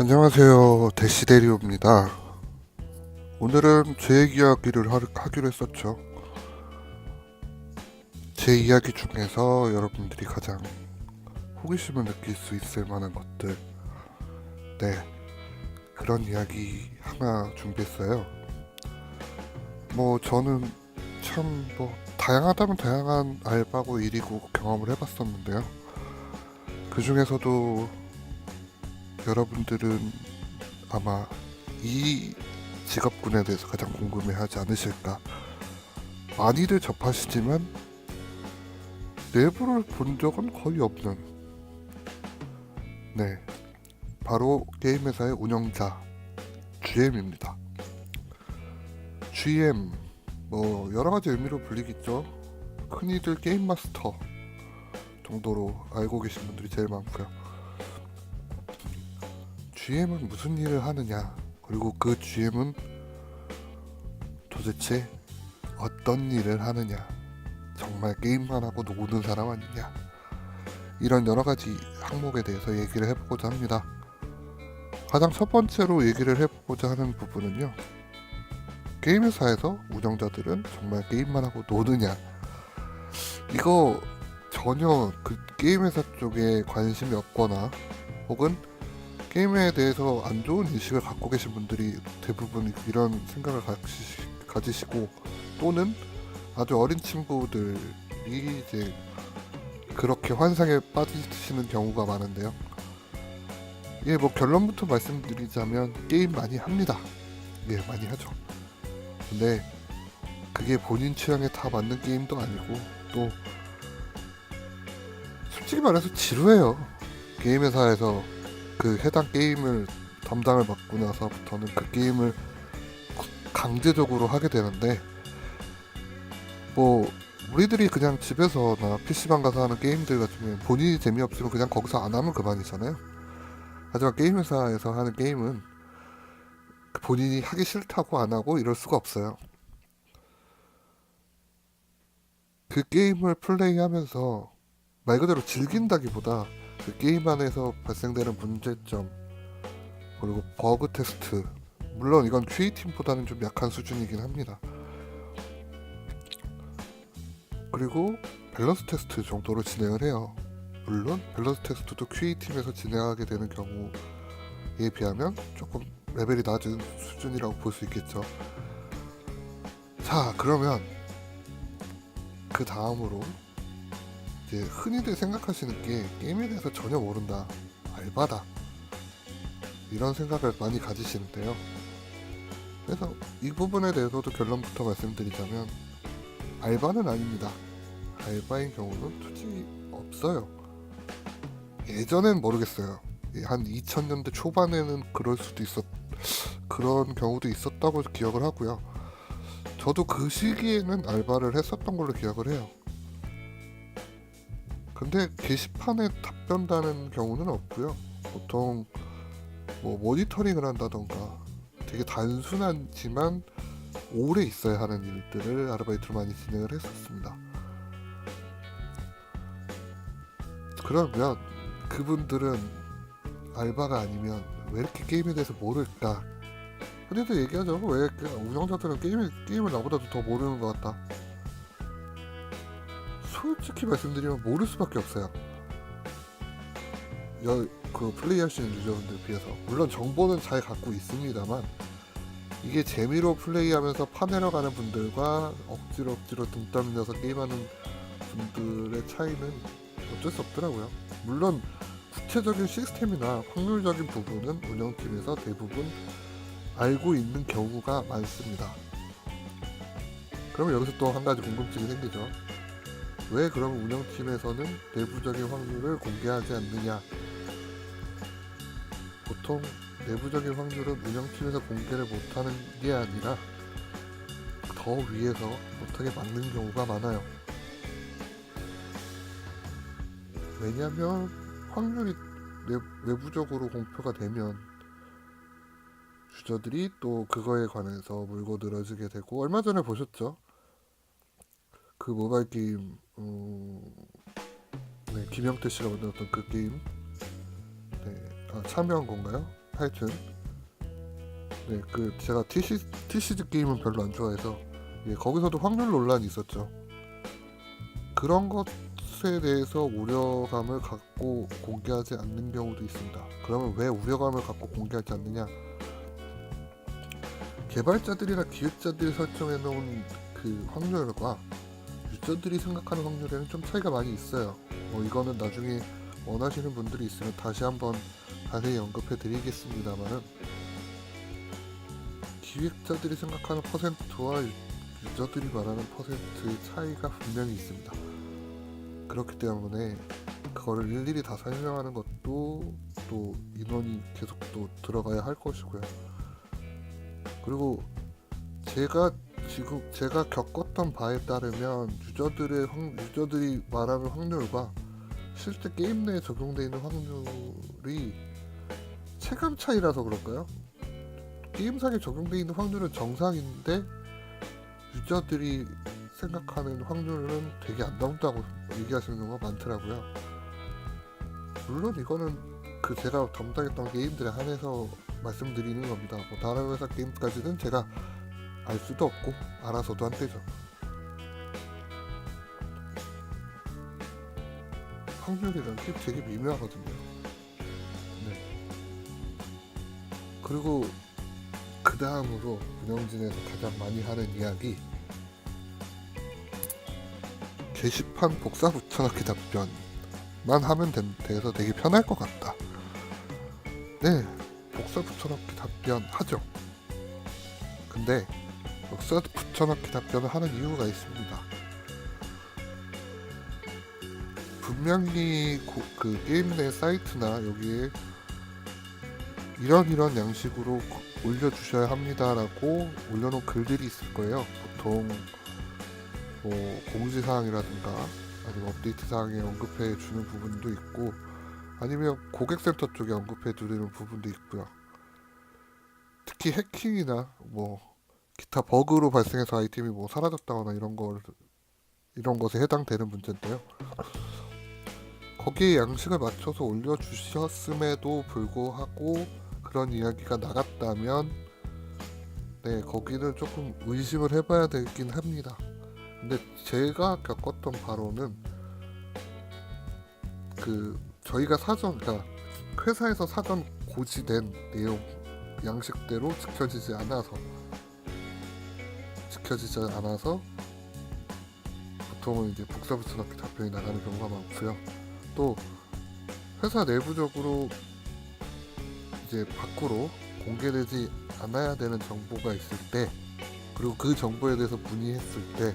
안녕하세요. 데시데리오입니다. 오늘은 제 이야기를 하, 하기로 했었죠. 제 이야기 중에서 여러분들이 가장 호기심을 느낄 수 있을 만한 것들. 네. 그런 이야기 하나 준비했어요. 뭐, 저는 참, 뭐, 다양하다면 다양한 알바고 일이고 경험을 해봤었는데요. 그 중에서도 여러분들은 아마 이 직업군에 대해서 가장 궁금해하지 않으실까. 많이들 접하시지만 내부를 본 적은 거의 없는. 네, 바로 게임 회사의 운영자 GM입니다. GM 뭐 여러 가지 의미로 불리겠죠. 흔히들 게임 마스터 정도로 알고 계신 분들이 제일 많고요. GM은 무슨 일을 하느냐 그리고 그 GM은 도대체 어떤 일을 하느냐 정말 게임만 하고 노는 사람 아니냐 이런 여러 가지 항목에 대해서 얘기를 해보고자 합니다. 가장 첫 번째로 얘기를 해보고자 하는 부분은요. 게임 회사에서 운영자들은 정말 게임만 하고 노느냐 이거 전혀 그 게임 회사 쪽에 관심이 없거나 혹은 게임에 대해서 안 좋은 인식을 갖고 계신 분들이 대부분 이런 생각을 가지시, 가지시 고 또는 아주 어린 친구들이 이제 그렇게 환상에 빠지시는 경우가 많은데요. 예, 뭐 결론부터 말씀드리자면 게임 많이 합니다. 예, 많이 하죠. 근데 그게 본인 취향에 다 맞는 게임도 아니고 또 솔직히 말해서 지루해요. 게임 회사에서 그 해당 게임을 담당을 맡고 나서부터는 그 게임을 강제적으로 하게 되는데 뭐 우리들이 그냥 집에서나 PC방 가서 하는 게임들 경우는 본인이 재미없으면 그냥 거기서 안 하면 그만이잖아요. 하지만 게임 회사에서 하는 게임은 본인이 하기 싫다고 안 하고 이럴 수가 없어요. 그 게임을 플레이하면서 말 그대로 즐긴다기보다 그 게임 안에서 발생되는 문제점 그리고 버그 테스트 물론 이건 QA 팀보다는 좀 약한 수준이긴 합니다. 그리고 밸런스 테스트 정도로 진행을 해요. 물론 밸런스 테스트도 QA 팀에서 진행하게 되는 경우에 비하면 조금 레벨이 낮은 수준이라고 볼 수 있겠죠. 자 그러면 그 다음으로 이제 흔히들 생각하시는 게 게임에 대해서 전혀 모른다 알바다 이런 생각을 많이 가지시는데요. 그래서 이 부분에 대해서도 결론부터 말씀드리자면 알바는 아닙니다. 알바인 경우는 솔직히 없어요. 예전엔 모르겠어요. 한 2000년대 초반에는 그럴 수도 있었 그런 경우도 있었다고 기억을 하고요. 저도 그 시기에는 알바를 했었던 걸로 기억을 해요 근데 게시판에 답변 다는 경우는 없고요. 보통 뭐 모니터링을 한다던가 되게 단순하지만 오래 있어야 하는 일들을 아르바이트로 많이 진행을 했었습니다. 그러면 그분들은 알바가 아니면 왜 이렇게 게임에 대해서 모를까? 흔히도 얘기하죠. 왜그 운영자들은 게임을, 게임을 나보다도 더 모르는 것 같다. 솔직히 말씀드리면 모를 수밖에 없어요. 여, 그 플레이할 수 있는 유저분들 비해서 물론 정보는 잘 갖고 있습니다만 이게 재미로 플레이하면서 파내러 가는 분들과 억지로 억지로 등 떠밀려서 게임하는 분들의 차이는 어쩔 수 없더라고요. 물론 구체적인 시스템이나 확률적인 부분은 운영팀에서 대부분 알고 있는 경우가 많습니다. 그러면 여기서 또 한 가지 궁금증이 생기죠. 왜 그럼 운영팀에서는 내부적인 확률을 공개하지 않느냐? 보통 내부적인 확률은 운영팀에서 공개를 못하는 게 아니라 더 위에서 못하게 막는 경우가 많아요. 왜냐하면 확률이 내, 외부적으로 공표가 되면 유저들이 또 그거에 관해서 물고 늘어지게 되고 얼마 전에 보셨죠? 그 모바일 게임 어, 네, 김영태 씨가 만들었던 그 게임 네, 아, 참여한 건가요? 하여튼 네 그 제가 TC, TCG 게임은 별로 안 좋아해서 예, 거기서도 확률 논란이 있었죠. 그런 것에 대해서 우려감을 갖고 공개하지 않는 경우도 있습니다. 그러면 왜 우려감을 갖고 공개하지 않느냐? 개발자들이나 기획자들이 설정해 놓은 그 확률과 유저들이 생각하는 확률에는 좀 차이가 많이 있어요. 뭐 이거는 나중에 원하시는 분들이 있으면 다시 한번 자세히 언급해 드리겠습니다만은 기획자들이 생각하는 퍼센트와 유- 유저들이 말하는 퍼센트의 차이가 분명히 있습니다. 그렇기 때문에 그거를 일일이 다 설명하는 것도 또 인원이 계속 또 들어가야 할 것이고요. 그리고 제가 지금 제가 겪었 던 바에 따르면 유저들의 확, 유저들이 말하는 확률과 실제 게임 내에 적용되어 있는 확률이 체감 차이라서 그럴까요? 게임상에 적용되어 있는 확률은 정상인데 유저들이 생각하는 확률은 되게 안 나온다고 얘기하시는 경우가 많더라고요. 물론 이거는 그 제가 담당했던 게임들에 한해서 말씀드리는 겁니다. 뭐 다른 회사 게임까지는 제가 알 수도 없고 알아서도 안 되죠. 확률이라는 게 되게 미묘하거든요. 네. 그리고 그 다음으로 운영진에서 가장 많이 하는 이야기 게시판 복사 붙여넣기 답변만 하면 된, 돼서 되게 편할 것 같다. 네, 복사 붙여넣기 답변 하죠. 근데 복사 붙여넣기 답변을 하는 이유가 있습니다. 분명히 고- 그 게임 내 사이트나 여기에 이런 이런 양식으로 고- 올려주셔야 합니다라고 올려놓은 글들이 있을 거예요. 보통 뭐 공지사항이라든가 아니면 업데이트 사항에 언급해 주는 부분도 있고 아니면 고객센터 쪽에 언급해 드리는 부분도 있고요. 특히 해킹이나 뭐 기타 버그로 발생해서 아이템이 뭐 사라졌다거나 이런 걸 이런 것에 해당되는 문제인데요. 거기에 양식을 맞춰서 올려주셨음에도 불구하고 그런 이야기가 나갔다면 네 거기는 조금 의심을 해봐야 되긴 합니다. 근데 제가 겪었던 바로는 그 저희가 사전 그러니까 회사에서 사전 고지된 내용 양식대로 지켜지지 않아서 지켜지지 않아서 보통은 이제 복사 붙여넣기 답변이 나가는 경우가 많고요. 또 회사 내부적으로 이제 밖으로 공개되지 않아야 되는 정보가 있을 때 그리고 그 정보에 대해서 문의했을 때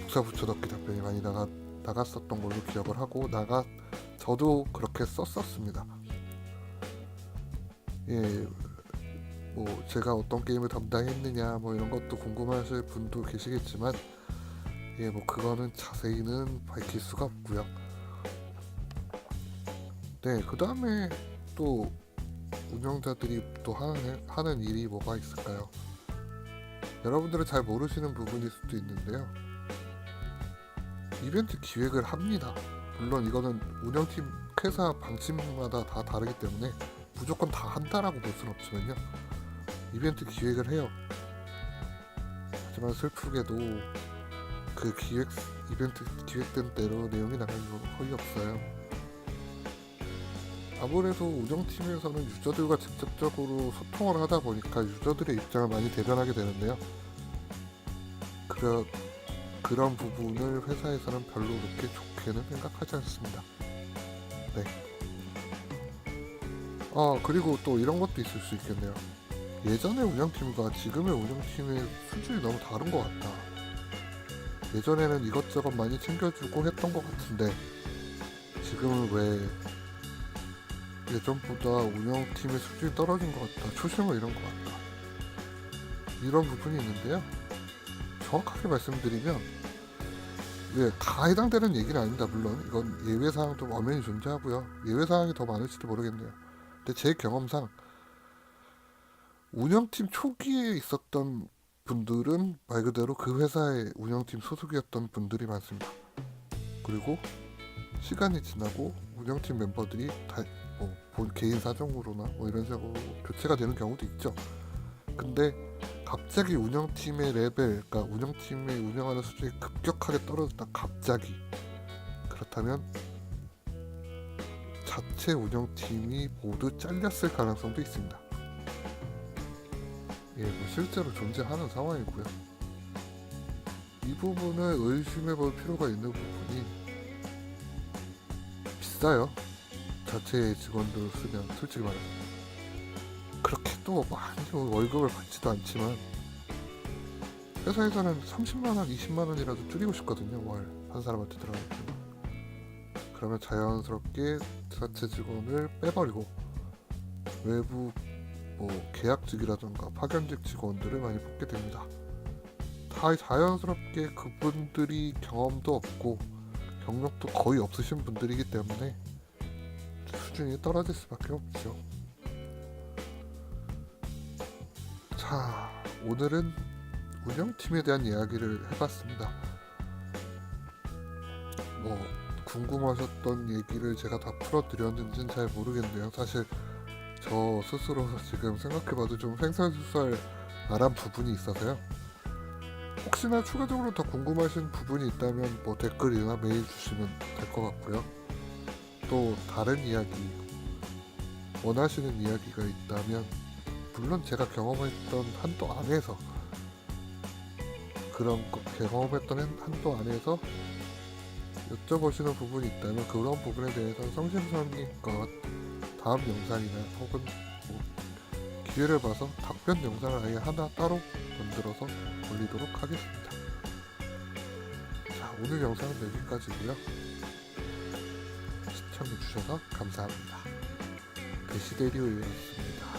복사 붙여넣기 답변이 많이 나가 나갔었던 걸로 기억을 하고 나가 저도 그렇게 썼었습니다. 예, 뭐 제가 어떤 게임을 담당했느냐 뭐 이런 것도 궁금하실 분도 계시겠지만 예, 뭐 그거는 자세히는 밝힐 수가 없고요. 네, 그 다음에 또 운영자들이 또 하는, 하는 일이 뭐가 있을까요? 여러분들은 잘 모르시는 부분일 수도 있는데요. 이벤트 기획을 합니다. 물론 이거는 운영팀 회사 방침마다 다 다르기 때문에 무조건 다 한다라고 볼 수는 없지만요. 이벤트 기획을 해요. 하지만 슬프게도 그 기획 이벤트 기획된 대로 내용이 나가는 경우는 거의 없어요. 아무래도 운영팀에서는 유저들과 직접적으로 소통을 하다 보니까 유저들의 입장을 많이 대변하게 되는데요. 그러, 그런 부분을 회사에서는 별로 그렇게 좋게는 생각하지 않습니다. 네. 아 그리고 또 이런 것도 있을 수 있겠네요. 예전의 운영팀과 지금의 운영팀의 수준이 너무 다른 것 같다. 예전에는 이것저것 많이 챙겨주고 했던 것 같은데 지금은 왜 예전보다 운영팀의 수준이 떨어진 것 같다. 초심을 잃은 것 같다. 이런 부분이 있는데요. 정확하게 말씀드리면 예, 다 해당되는 얘기는 아닙니다. 물론 이건 예외 사항도 엄연히 존재하고요. 예외 사항이 더 많을지도 모르겠네요. 근데 제 경험상 운영팀 초기에 있었던 분들은 말 그대로 그 회사의 운영팀 소속이었던 분들이 많습니다. 그리고 시간이 지나고 운영팀 멤버들이 다 뭐본 개인 사정으로나 뭐 이런 식으로 교체가 되는 경우도 있죠. 근데 갑자기 운영팀의 레벨, 그러니까 운영팀의 운영하는 수준이 급격하게 떨어졌다. 갑자기 그렇다면 자체 운영팀이 모두 잘렸을 가능성도 있습니다. 예, 뭐 실제로 존재하는 상황이고요. 이 부분을 의심해 볼 필요가 있는 부분이 비싸요. 자체 직원들 쓰면 솔직히 말해서 그렇게 또 많이 월급을 받지도 않지만 회사에서는 30만 원, 20만 원이라도 줄이고 싶거든요. 월 한 사람한테 들어가는 그러면 자연스럽게 자체 직원을 빼버리고 외부 뭐 계약직이라든가 파견직 직원들을 많이 뽑게 됩니다. 다 자연스럽게 그분들이 경험도 없고 경력도 거의 없으신 분들이기 때문에 수준이 떨어질 수밖에 없죠. 자, 오늘은 운영팀에 대한 이야기를 해봤습니다. 뭐 궁금하셨던 얘기를 제가 다 풀어드렸는지는 잘 모르겠네요. 사실 저 스스로 지금 생각해봐도 좀 횡설수설한 부분이 있어서요. 혹시나 추가적으로 더 궁금하신 부분이 있다면 뭐 댓글이나 메일 주시면 될 것 같고요. 또 다른 이야기 원하시는 이야기가 있다면 물론 제가 경험했던 한도 안에서 그런 거- 경험했던 한- 한도 안에서 여쭤보시는 부분이 있다면 그런 부분에 대해서 성심성의껏 다음 영상이나 혹은 뭐 기회를 봐서 답변 영상을 아예 하나 따로 만들어서 올리도록 하겠습니다. 자 오늘 영상은 여기까지고요. 시청해주셔서 감사합니다. 배시대리오였습니다.